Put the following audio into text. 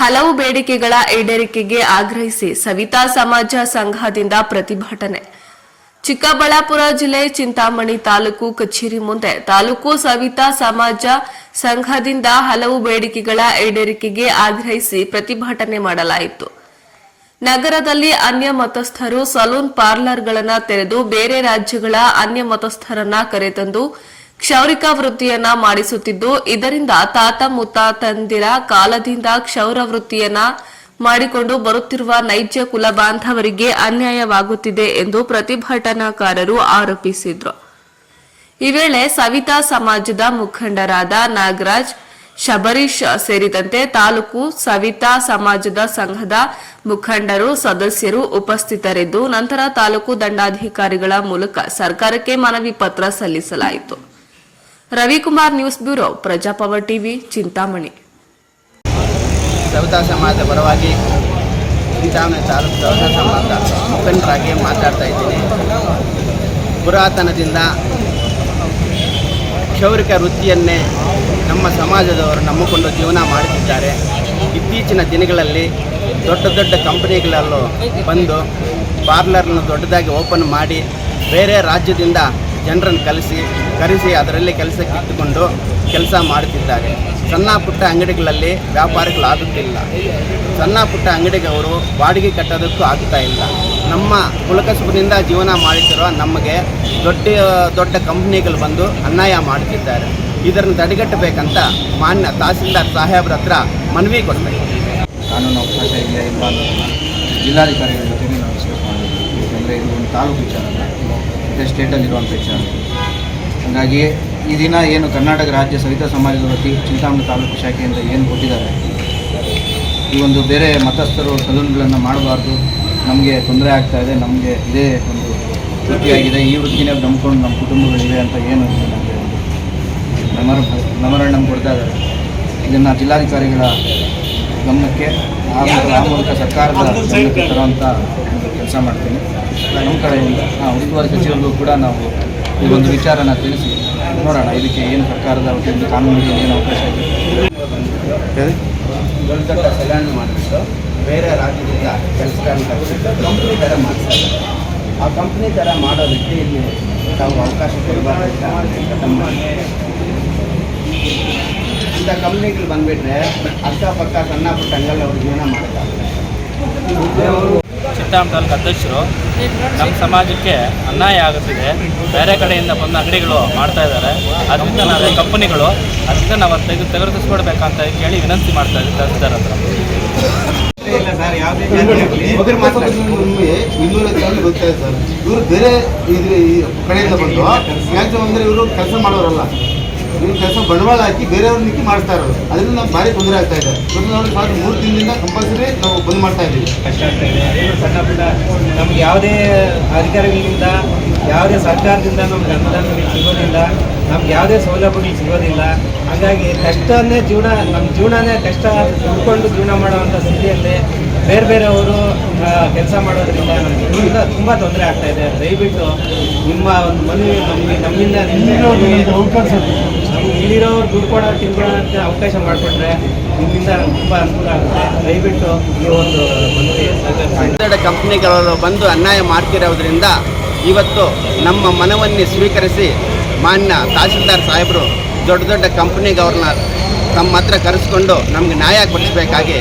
ಹಲವು ಬೇಡಿಕೆಗಳ ಈಡೇರಿಕೆಗೆ ಆಗ್ರಹಿಸಿ ಸವಿತಾ ಸಮಾಜ ಸಂಘದಿಂದ ಪ್ರತಿಭಟನೆ. ಚಿಕ್ಕಬಳ್ಳಾಪುರ ಜಿಲ್ಲೆ ಚಿಂತಾಮಣಿ ತಾಲೂಕು ಕಚೇರಿ ಮುಂದೆ ತಾಲೂಕು ಸವಿತಾ ಸಮಾಜ ಸಂಘದಿಂದ ಹಲವು ಬೇಡಿಕೆಗಳ ಈಡೇರಿಕೆಗೆ ಆಗ್ರಹಿಸಿ ಪ್ರತಿಭಟನೆ ಮಾಡಲಾಯಿತು. ನಗರದಲ್ಲಿ ಅನ್ಯ ಮತಸ್ಥರು ಸಲೂನ್ ಪಾರ್ಲರ್ಗಳನ್ನು ತೆರೆದು ಬೇರೆ ರಾಜ್ಯಗಳ ಅನ್ಯ ಮತಸ್ಥರನ್ನ ಕರೆತಂದು ಕ್ಷೌರಿಕ ವೃತ್ತಿಯನ್ನ ಮಾಡಿಸುತ್ತಿದ್ದು, ಇದರಿಂದ ತಾತ ಮುತ್ತಾತಂದಿರ ಕಾಲದಿಂದ ಕ್ಷೌರ ವೃತ್ತಿಯನ್ನ ಮಾಡಿಕೊಂಡು ಬರುತ್ತಿರುವ ನೈಜ ಕುಲ ಬಾಂಧವರಿಗೆ ಅನ್ಯಾಯವಾಗುತ್ತಿದೆ ಎಂದು ಪ್ರತಿಭಟನಾಕಾರರು ಆರೋಪಿಸಿದ್ರು. ಈ ವೇಳೆ ಸವಿತಾ ಸಮಾಜದ ಮುಖಂಡರಾದ ನಾಗರಾಜ್ ಶಬರೀಶ್ ಸೇರಿದಂತೆ ತಾಲೂಕು ಸವಿತಾ ಸಮಾಜದ ಸಂಘದ ಮುಖಂಡರು, ಸದಸ್ಯರು ಉಪಸ್ಥಿತರಿದ್ದು, ನಂತರ ತಾಲೂಕು ದಂಡಾಧಿಕಾರಿಗಳ ಮೂಲಕ ಸರ್ಕಾರಕ್ಕೆ ಮನವಿ ಪತ್ರ ಸಲ್ಲಿಸಲಾಯಿತು. Ravikumar news bureau, Praja Power TV, Chintamani. Savitha ಸಮಾಜದ ಪರವಾಗಿ ಚಿಂತಾಮಣಿ ತಾಲೂಕು ಸವಿತಾ ಸಮಾಜ ಮುಖಂಡರಾಗಿ ಮಾತಾಡ್ತಾ ಇದ್ದೀನಿ. ಪುರಾತನದಿಂದ ಕ್ಷೌರಿಕ ವೃತ್ತಿಯನ್ನೇ ನಮ್ಮ ಸಮಾಜದವರು ನಂಬಿಕೊಂಡು ಜೀವನ ಮಾಡುತ್ತಿದ್ದಾರೆ. ಇತ್ತೀಚಿನ ದಿನಗಳಲ್ಲಿ ದೊಡ್ಡ ದೊಡ್ಡ ಕಂಪನಿಗಳಲ್ಲೂ ಬಂದು ಪಾರ್ಲರ್ನ ದೊಡ್ಡದಾಗಿ ಓಪನ್ ಮಾಡಿ ಬೇರೆ ರಾಜ್ಯದಿಂದ ಜನರನ್ನು ಕಲಿಸಿ, ಕರೆಸಿ ಅದರಲ್ಲಿ ಕೆಲಸಕ್ಕೆ ಇಟ್ಟುಕೊಂಡು ಕೆಲಸ ಮಾಡುತ್ತಿದ್ದಾರೆ. ಸಣ್ಣ ಪುಟ್ಟ ಅಂಗಡಿಗಳಲ್ಲಿ ವ್ಯಾಪಾರಿಗಳಾಗುತ್ತಿಲ್ಲ. ಸಣ್ಣ ಪುಟ್ಟ ಅಂಗಡಿಗವರು ಬಾಡಿಗೆ ಕಟ್ಟೋದಕ್ಕೂ ಆಗ್ತಾ ಇಲ್ಲ. ನಮ್ಮ ಕುಲಕಸುಬಿನಿಂದ ಜೀವನ ಮಾಡುತ್ತಿರುವ ನಮಗೆ ದೊಡ್ಡ ದೊಡ್ಡ ಕಂಪ್ನಿಗಳು ಬಂದು ಅನ್ಯಾಯ ಮಾಡುತ್ತಿದ್ದಾರೆ. ಇದನ್ನು ತಡೆಗಟ್ಟಬೇಕಂತ ಮಾನ್ಯ ತಹಸೀಲ್ದಾರ್ ಸಾಹೇಬ್ರ ಹತ್ರ ಮನವಿ ಕೊಡಬೇಕು ಕಾನೂನು ಅವಕಾಶ ಇಲ್ಲ ಇಲ್ಲ ಜಿಲ್ಲಾಧಿಕಾರಿಗಳ ಜೊತೆ ನಾವು ಡಿಸ್ಕಸ್ ಮಾಡಬೇಕು ಯಾಕೆಂದರೆ ಇದು ಒಂದು ತಾಲೂಕು ವಿಚಾರ ಮತ್ತು ಸ್ಟೇಟಲ್ಲಿರುವಂಥ ವಿಚಾರ. ಹಾಗಾಗಿ ಈ ದಿನ ಏನು ಕರ್ನಾಟಕ ರಾಜ್ಯ ಸವಿತಾ ಸಮಾಜದ ವತಿ ಚಿಂತಾಮಣಿ ತಾಲೂಕು ಶಾಖೆಯಿಂದ ಏನು ಕೊಟ್ಟಿದ್ದಾರೆ, ಈ ಒಂದು ಬೇರೆ ಮತಸ್ಥರು ಸಲೂನ್ಗಳನ್ನು ಮಾಡಬಾರ್ದು, ನಮಗೆ ತೊಂದರೆ ಆಗ್ತಾ ಇದೆ, ನಮಗೆ ಇದೇ ಒಂದು ವೃತ್ತಿಯಾಗಿದೆ, ಈ ವೃತ್ತಿನೇ ನಂಬ್ಕೊಂಡು ನಮ್ಮ ಕುಟುಂಬಗಳಿವೆ ಅಂತ ಏನು ನಮಗೆ. ಮೆಮರ ಮೆಮೊರಂಡಮ್ ಕೊಡ್ತಾ ಇದ್ದಾರೆ. ಇದನ್ನು ಜಿಲ್ಲಾಧಿಕಾರಿಗಳ ಗಮನಕ್ಕೆ ಆ ಮೂಲಕ ಆ ಮೂಲಕ ಸರ್ಕಾರದ ಗಮನಕ್ಕೆ ತರುವಂಥ ಒಂದು ಕೆಲಸ ಮಾಡ್ತೀನಿ. ನಮ್ಮ ಕಡೆಯಿಂದ ಆ, ಉಸ್ತುವಾರಿ ಸಚಿವರಿಗೂ ಕೂಡ ನಾವು ಈ ಒಂದು ವಿಚಾರನ ತಿಳಿಸಿ ನೋಡೋಣ ಇದಕ್ಕೆ ಏನು ಸರ್ಕಾರದ ವತಿಯಿಂದ ಕಾನೂನಿಗೆ ಏನು ಅವಕಾಶ ಇದೆ. ಹೇಳಿ. ದೊಡ್ಡ ದೊಡ್ಡ ಸೆಲಾನ್ ಮಾಡಿಬಿಟ್ಟು ಬೇರೆ ರಾಜ್ಯದಿಂದ ಕೆಲಸಗಳನ್ನು ಕಂಪ್ನಿ ಥರ ಮಾಡ್ತಾರೆ. ಆ ಕಂಪ್ನಿ ಥರ ಮಾಡೋದಕ್ಕೆ ಇಲ್ಲಿ ತಾವು ಅವಕಾಶ ಕೊಡಬಾರ್ದು ಅಂತ ನಮ್ಮ ಇಂಥ ಕಂಪ್ನಿಗಳು ಬಂದ್ಬಿಟ್ರೆ ಅಕ್ಕಪಕ್ಕ ಸಣ್ಣ ಪುಟ್ಟ ಅಂಗಲ್ ಅವ್ರು ಜೀವನ ಮಾಡೋಕ್ಕಾಗಲ್ಲ ಚಿತ್ತಾಮ ತಾಲೂಕು ಅಧ್ಯಕ್ಷರು ನಮ್ಮ ಸಮಾಜಕ್ಕೆ ಅನ್ಯಾಯ ಆಗುತ್ತಿದೆ. ಬೇರೆ ಕಡೆಯಿಂದ ಬಂದ ಅಂಗಡಿಗಳು ಮಾಡ್ತಾ ಇದ್ದಾರೆ. ಅದರಿಂದ ನಾವು ಕಂಪನಿಗಳು ಅದರಿಂದ ನಾವು ತೆಗೆದು ತೆಗೆದುಕೊಡ್ಬೇಕಂತ ಕೇಳಿ ವಿನಂತಿ ಮಾಡ್ತಾ ಇದ್ದೀವಿ ತಹಸೀಲ್ದಾರ್ ಹತ್ರ. ಇಲ್ಲ ಸರ್ ಯಾವುದೇ ಇನ್ನೂರ ಜಾಲಿ ಗೊತ್ತಾಯ್ತು ಸರ್. ಇವರು ಬೇರೆ ಇದು ಕಡೆಯಿಂದ ಬಂದು ಮ್ಯಾಕ್ಸಿಮಮ್ ಅಂದ್ರೆ ಇವರು ಕೆಲಸ ಮಾಡೋರಲ್ಲ. ಇವ್ರು ಕೆಲಸ ಬಂಡವಾಳ ಹಾಕಿ ಬೇರೆಯವ್ರ ನಿಕ್ಕಿ ಮಾಡಿಸ್ತಾ ಇರೋದು ಅದರಿಂದ ನಾವು ಭಾರಿ ತೊಂದರೆ ಆಗ್ತಾ ಇದೆ ಮತ್ತು ನಾವು ಸುಮಾರು ಮೂರು ದಿನದಿಂದ ಕಂಪಲ್ಸರಿ ನಾವು ಬಂದ್ ಮಾಡ್ತಾ ಇದ್ದೀವಿ ಕಷ್ಟ ಆಗ್ತಾ ಇದೆ ಏನು ಸಣ್ಣ ಪುಟ್ಟ ನಮ್ಗೆ ಯಾವುದೇ ಅಧಿಕಾರಿಗಳಿಂದ ಯಾವುದೇ ಸರ್ಕಾರದಿಂದ ನಮ್ಗೆ ಅನುದಾನಗಳು ಸಿಗೋದಿಲ್ಲ ನಮ್ಗೆ ಯಾವುದೇ ಸೌಲಭ್ಯಗಳು ಸಿಗೋದಿಲ್ಲ ಹಾಗಾಗಿ ಕಷ್ಟನೇ ಜೀವನ ನಮ್ಮ ಜೀವನನೇ ಕಷ್ಟ ಉಳ್ಕೊಂಡು ಜೀವನ ಮಾಡುವಂಥ ಸ್ಥಿತಿಯಲ್ಲಿ ಬೇರೆ ಬೇರೆಯವರು ಕೆಲಸ ಮಾಡೋದ್ರಿಂದ ನಮ್ಮ ತುಂಬ ತುಂಬ ತೊಂದರೆ ಆಗ್ತಾ ಇದೆ ದಯವಿಟ್ಟು ನಿಮ್ಮ ಒಂದು ಮನವಿ ನಮಗೆ ನಮ್ಮಿಂದ ಇಲ್ಲಿರೋರು ದುಡ್ಡು ಕೊಡೋ ತಿಳ್ಕೊಳ್ಳೋಕ್ಕೆ ಅವಕಾಶ ಮಾಡಿಕೊಟ್ರೆ ನಿಮ್ಮಿಂದ ತುಂಬ ಅನುಕೂಲ ಆಗುತ್ತೆ. ದಯವಿಟ್ಟು ಈ ಒಂದು ದೊಡ್ಡ ಕಂಪ್ನಿಗಳು ಬಂದು ಅನ್ಯಾಯ ಮಾಡ್ತಿರೋದ್ರಿಂದ ಇವತ್ತು ನಮ್ಮ ಮನವನ್ನೇ ಸ್ವೀಕರಿಸಿ ಮಾನ್ಯ ತಹಸೀಲ್ದಾರ್ ಸಾಹೇಬರು ದೊಡ್ಡ ದೊಡ್ಡ ಕಂಪ್ನಿಗವ್ರನ್ನ ತಮ್ಮ ಹತ್ರ ಕರೆಸ್ಕೊಂಡು ನಮ್ಗೆ ನ್ಯಾಯ ಕೊಡಿಸ್ಬೇಕಾಗಿ